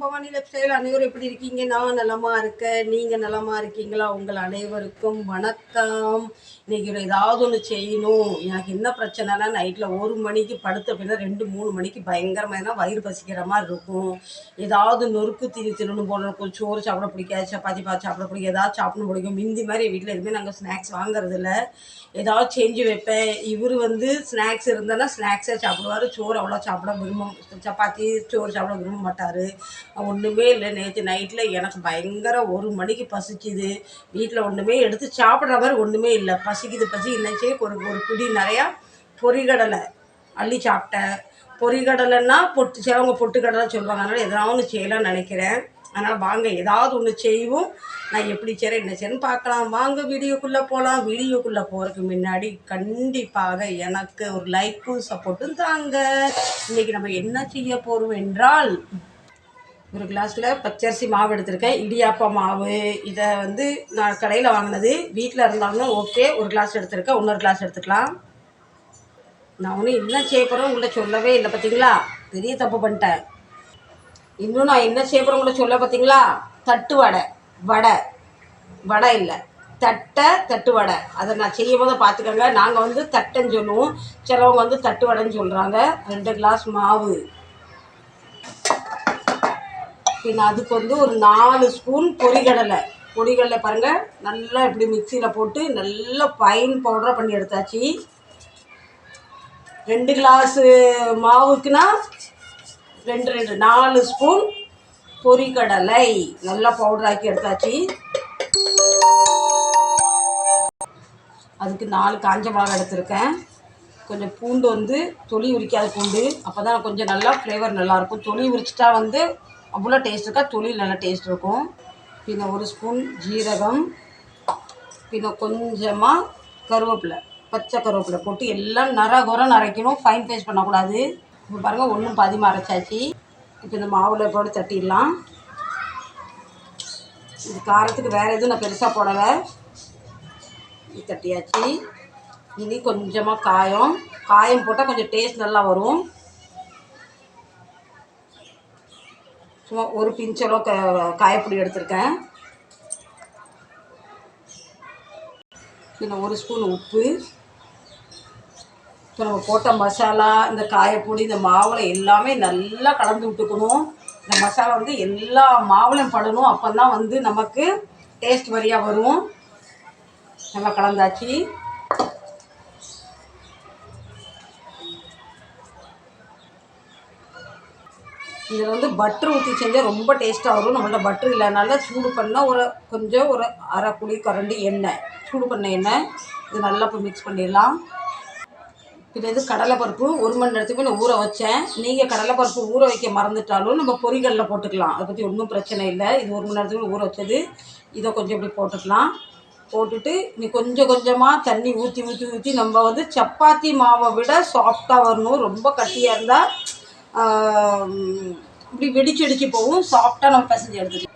Bhavani left style அனைவரும் எப்படி இருக்கீங்க? நான் நலமா இருக்கேன். நீங்கள் நலமா இருக்கீங்களா? உங்கள் அனைவருக்கும் வணக்கம். இன்னைக்கு ஏதாவது ஒன்று செய்யணும். எனக்கு என்ன பிரச்சனைனா நைட்டில் ஒரு மணிக்கு படுத்த அப்படின்னா ரெண்டு மூணு மணிக்கு பயங்கரமாக வயிறு பசிக்கிற மாதிரி இருக்கும். ஏதாவது நொறுக்கு திரி திருணும் போல இருக்கும் சோறு சாப்பிட பிடிக்காது. சப்பாத்தி பார்த்து சாப்பிட பிடிக்கும் ஏதாவது சாப்பிட பிடிக்கும் மிந்தி மாதிரி வீட்டில் எதுவுமே நாங்கள் ஸ்நாக்ஸ் வாங்குறது இல்ல ஏதாவது செஞ்சு வைப்பேன். இவர் வந்து ஸ்நாக்ஸ் இருந்தேன்னா ஸ்நாக்ஸே சாப்பிடுவார். சோறு அவ்வளோ சாப்பிட விரும்ப சப்பாத்தி சோறு சாப்பிட விரும்ப மாட்டார். ஒன்றுமே இல்லை. நேற்று நைட்டில் எனக்கு பயங்கர ஒரு மணிக்கு பசிச்சுது வீட்டில் ஒன்றுமே எடுத்து சாப்பிட்ற மாதிரி ஒன்றுமே இல்லை. பசிக்குது பசி. இன்னச்சே ஒரு ஒரு பிடி நிறையா பொறிகடலை அள்ளி சாப்பிட்டேன். பொறிகடலைன்னா பொட்டு சிலவங்க பொட்டுக்கடலை சொல்லுவாங்க. அதனால் எதனா ஒன்று செய்யலாம்னு நினைக்கிறேன். அதனால் வாங்க ஏதாவது ஒன்று செய்வோம். நான் எப்படி செய்கிறேன் என்ன செய்யறேன்னு பார்க்கலாம். வாங்க வீடியோக்குள்ளே போகலாம் வீடியோக்குள்ளே போகிறதுக்கு முன்னாடி கண்டிப்பாக எனக்கு ஒரு லைக்கும் சப்போர்ட்டும் தாங்க. இன்றைக்கி நம்ம என்ன செய்ய போகிறோம் என்றால் ஒரு கிளாஸில் பச்சரிசி மாவு எடுத்திருக்கேன். இடியாப்ப மாவு. இதை வந்து நான் கடையில் வாங்கினது. வீட்டில் இருந்தாலும் ஓகே ஒரு கிளாஸ் எடுத்திருக்கேன். இன்னொரு கிளாஸ் எடுத்துக்கலாம். நான் ஒன்றும் என்ன செய்ய உங்களை சொல்லவே இல்லை பார்த்தீங்களா பெரிய தப்பு பண்ணிட்டேன். இன்னும் நான் என்ன செய்ய போகிறேன் உங்களை சொல்ல பார்த்தீங்களா தட்டு வடை. வடை. வடை இல்லை. தட்டை தட்டு வடை. அதை நான் செய்யும் போது பார்த்துக்கோங்க நாங்கள் வந்து தட்டைன்னு சொல்லுவோம். சிலவங்க வந்து தட்டு வடைன்னு சொல்கிறாங்க ரெண்டு கிளாஸ் மாவு. பின்ன அதுக்கு வந்து ஒரு நாலு ஸ்பூன் பொரிகடலை. பொரிகடலை பாருங்கள் நல்லா இப்படி மிக்சியில் போட்டு நல்லா ஃபைன் பவுடராக பண்ணி எடுத்தாச்சு. ரெண்டு கிளாஸு மாவுக்குனா ரெண்டு ரெண்டு நாலு ஸ்பூன் பொரிகடலை. நல்லா பவுடர் ஆக்கி எடுத்தாச்சு. அதுக்கு நாலு காஞ்ச மிளகா எடுத்திருக்கேன். கொஞ்சம் பூண்டு வந்து தொளி உரிக்காத பூண்டு. அப்போ தான் கொஞ்சம் நல்லா ஃப்ளேவர் நல்லாயிருக்கும் தொளி உரிச்சிட்டா வந்து அவ்வளோ டேஸ்ட் இருக்கா? தொலி நல்லா டேஸ்ட் இருக்கும். பின்ன ஒரு ஸ்பூன் ஜீரகம் பின்ன கொஞ்சமாக கருவேப்பிலை பச்சை கருவேப்பிலை போட்டு எல்லாம் நர குரம் நரைக்கணும். ஃபைன் பேஸ்ட் பண்ணக்கூடாது. இப்போ பாருங்கள் ஒன்றும் பாதிமாக அரைச்சாச்சு இப்போ இந்த மாவில் போட்டு தட்டிடலாம். இது காரத்துக்கு வேறு எதுவும் நான் பெருசாக போடலை. இது தட்டியாச்சு. இனி கொஞ்சமாக காயம். காயம் போட்டால் கொஞ்சம் டேஸ்ட் நல்லா வரும். சும்மா ஒரு பிஞ்சளவு க காயப்பொடி எடுத்திருக்கேன். இன்னும் ஒரு ஸ்பூன் உப்பு. இப்போ நம்ம போட்ட மசாலா இந்த காயப்பொடி இந்த மாவில் எல்லாமே நல்லா கலந்து விட்டுக்கணும். இந்த மசாலா வந்து எல்லா மாவுலையும் படணும். அப்போ தான் வந்து நமக்கு டேஸ்ட் வரியாக வரும். நல்லா கலந்தாச்சு. இதில் வந்து பட்ரு ஊற்றி செஞ்சால் ரொம்ப டேஸ்ட்டாக வரும். நம்மள்ட்ட பட்ரு இல்லைனால சூடு பண்ணால் ஒரு கொஞ்சம் ஒரு அரை குழி கரண்டி எண்ணெய் சூடு பண்ண எண்ணெய் இது நல்லா இப்போ மிக்ஸ் பண்ணிடலாம். இது இது கடலைப்பருப்பு ஒரு மணி நேரத்துக்கு நான் ஊற வச்சேன். நீங்கள் கடலைப்பருப்பு ஊற வைக்க மறந்துட்டாலும் நம்ம பொறிகளில் போட்டுக்கலாம். அதை பற்றி ஒன்றும் பிரச்சனை இல்லை. இது ஒரு மணி நேரத்துக்கு ஊற வச்சது. இதை கொஞ்சம் இப்படி போட்டுக்கலாம். போட்டுட்டு நீ கொஞ்சம் கொஞ்சமாக தண்ணி ஊற்றி ஊற்றி ஊற்றி நம்ம வந்து சப்பாத்தி மாவை விட சாஃப்டாக வரணும். ரொம்ப கட்டியாக இருந்தால் இப்படி வெடிச்சு வெடிச்சு போகும். சாஃப்டாக நம்ம பிசைஞ்சு எடுத்துக்கலாம்.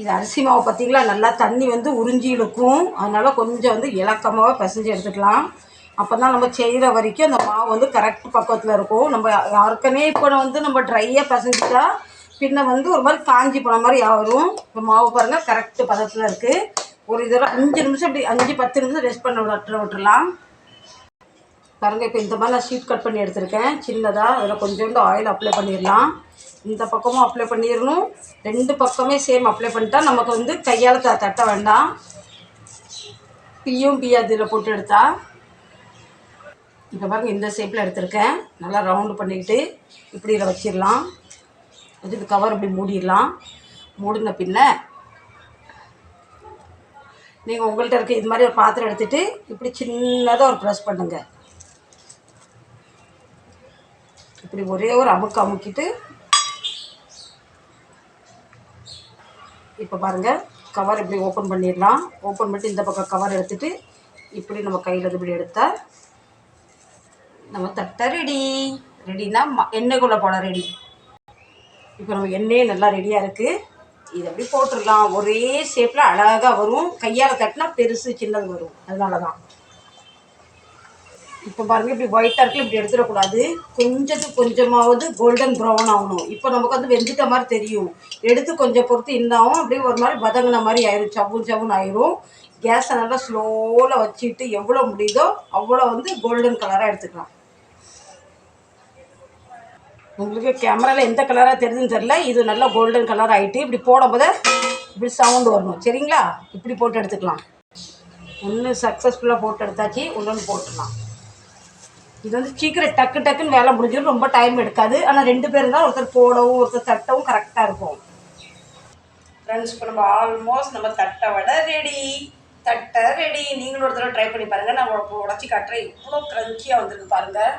இது அரிசி மாவு பார்த்திங்களா? நல்லா தண்ணி வந்து உறிஞ்சி இழுக்கும். அதனால் கொஞ்சம் வந்து இலக்கமாக பிசைஞ்சு எடுத்துக்கலாம். அப்போ தான் நம்ம செய்கிற வரைக்கும் அந்த மாவு வந்து கரெக்ட் பக்கத்தில் இருக்கும். நம்ம யாருக்கனே இப்போ வந்து நம்ம ட்ரையாக பிசைஞ்சிட்டா பின்ன வந்து ஒரு மாதிரி காஞ்சி போன மாதிரி ஆகும் இப்போ மாவு பாருங்கள் கரெக்ட் பதத்தில் இருக்குது ஒரு இதில் அஞ்சு நிமிஷம் இப்படி அஞ்சு பத்து நிமிஷம் ரெஸ்ட் பண்ண விட்டு விட்டுறலாம். பாருங்கள் இப்போ இந்த மாதிரி நான் ஷீட் கட் பண்ணி எடுத்திருக்கேன். சின்னதாக அதில் கொஞ்சோண்டு ஆயில் அப்ளை பண்ணிடலாம். இந்த பக்கமும் அப்ளை பண்ணிடணும். ரெண்டு பக்கமே சேம் அப்ளை பண்ணிட்டா நமக்கு வந்து கையால் த தட்ட வேண்டாம். பியும் பியா இதில் போட்டு எடுத்தா. இப்போ பாருங்கள் இந்த ஷேப்பில் எடுத்திருக்கேன். நல்லா ரவுண்டு பண்ணிக்கிட்டு இப்படி இதில் வச்சிடலாம். வச்சுட்டு கவர் இப்படி மூடிடலாம். மூடின பின்ன நீங்கள் உங்கள்கிட்ட இருக்க இது மாதிரி ஒரு பாத்திரம் எடுத்துகிட்டு இப்படி சின்னதாக ஒரு ப்ரெஸ் பண்ணுங்கள் இப்படி ஒரே ஒரு அமுக்கு அமுக்கிட்டு இப்போ பாருங்கள் கவர் இப்படி ஓப்பன் பண்ணிடலாம். ஓப்பன் பண்ணிட்டு இந்த பக்கம் கவர் எடுத்துகிட்டு இப்படி நம்ம கையில் இப்படி எடுத்தால் நம்ம தட்டை ரெடி ரெடினா ம எண்ணெய்க்குள்ளே போட ரெடி இப்போ நம்ம எண்ணெயே நல்லா ரெடியாக இருக்குது இது அப்படி போட்டுடலாம். ஒரே ஷேப்பில் அழகாக வரும். கையால் தட்டினா பெருசு சின்னது வரும். அதனால தான் இப்போ பாருங்க இப்படி ஒயிட்டாக இருக்குல்ல இப்படி எடுத்துடக்கூடாது. கொஞ்சத்துக்கு கொஞ்சமாவது கோல்டன் ப்ரௌன் ஆகணும். இப்போ நமக்கு வந்து வெந்துட்ட மாதிரி தெரியும். எடுத்து கொஞ்சம் பொறுத்து இருந்தாவும் அப்படியே ஒரு மாதிரி வதங்கின மாதிரி ஆயிரும். சவுன் சவுன் ஆயிரும். கேஸை நல்லா ஸ்லோவில் வச்சுட்டு எவ்வளோ முடியுதோ அவ்வளோ வந்து கோல்டன் கலராக எடுத்துக்கலாம். உங்களுக்கு கேமராவில் எந்த கலராக தெரியுதுன்னு தெரில இது நல்லா கோல்டன் கலர் ஆகிட்டு இப்படி போடும்போது இப்படி சவுண்டு வரணும். சரிங்களா? இப்படி போட்டு எடுத்துக்கலாம். ஒன்று சக்ஸஸ்ஃபுல்லாக போட்டு எடுத்தாச்சு ஒன்று போட்டுடலாம். இது வந்து சீக்கிரம் டக்கு டக்குன்னு வேலை முடிஞ்சிடும். ரொம்ப டைம் எடுக்காது. ஆனால் ரெண்டு பேரும் தான் ஒருத்தர் போடவும் ஒருத்தர் தட்டவும் கரெக்டாக இருக்கும். ஃப்ரெண்ட்ஸ் இப்போ நம்ம ஆல்மோஸ்ட் நம்ம தட்டை விட ரெடி தட்டை ரெடி நீங்களும் ஒரு தடவை ட்ரை பண்ணி பாருங்கள் நான் உடச்சி காட்டுறேன். இவ்வளோ க்ரன்ச்சியாக வந்திருக்கு பாருங்கள்